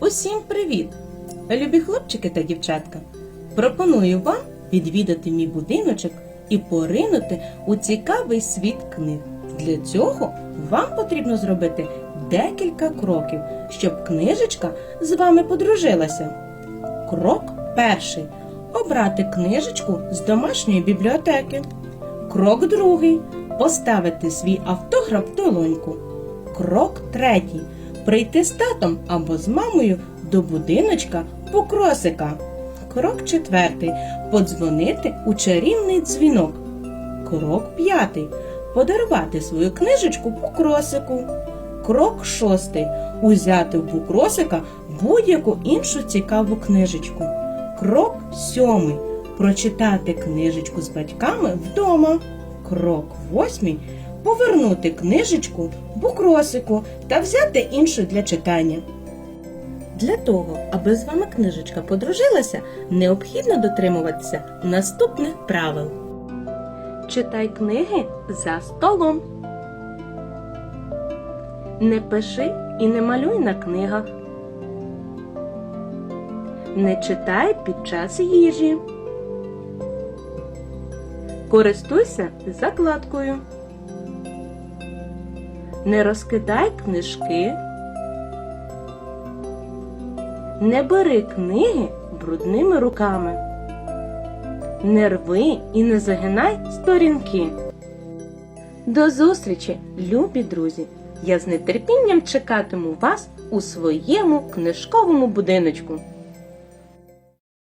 Усім привіт! Любі хлопчики та дівчатка! Пропоную вам відвідати мій будиночок і поринути у цікавий світ книг. Для цього вам потрібно зробити декілька кроків, щоб книжечка з вами подружилася. Крок перший. Обрати книжечку з домашньої бібліотеки. Крок другий. Поставити свій автограф в долоньку. Крок третій. Прийти з татом або з мамою до будиночка по кросика. Крок четвертий. Подзвонити у чарівний дзвінок. Крок п'ятий. Подарувати свою книжечку букросику. Крок шостий. Узяти в букросика будь-яку іншу цікаву книжечку. Крок сьомий. Прочитати книжечку з батьками вдома. Крок восьмий. Повернути книжечку букросику та взяти іншу для читання. Для того, аби з вами книжечка подружилася, необхідно дотримуватися наступних правил. Читай книги за столом. Не пиши і не малюй на книгах. Не читай під час їжі. Користуйся закладкою. Не розкидай книжки. Не бери книги брудними руками. Не рви і не загинай сторінки. До зустрічі, любі друзі! Я з нетерпінням чекатиму вас у своєму книжковому будиночку.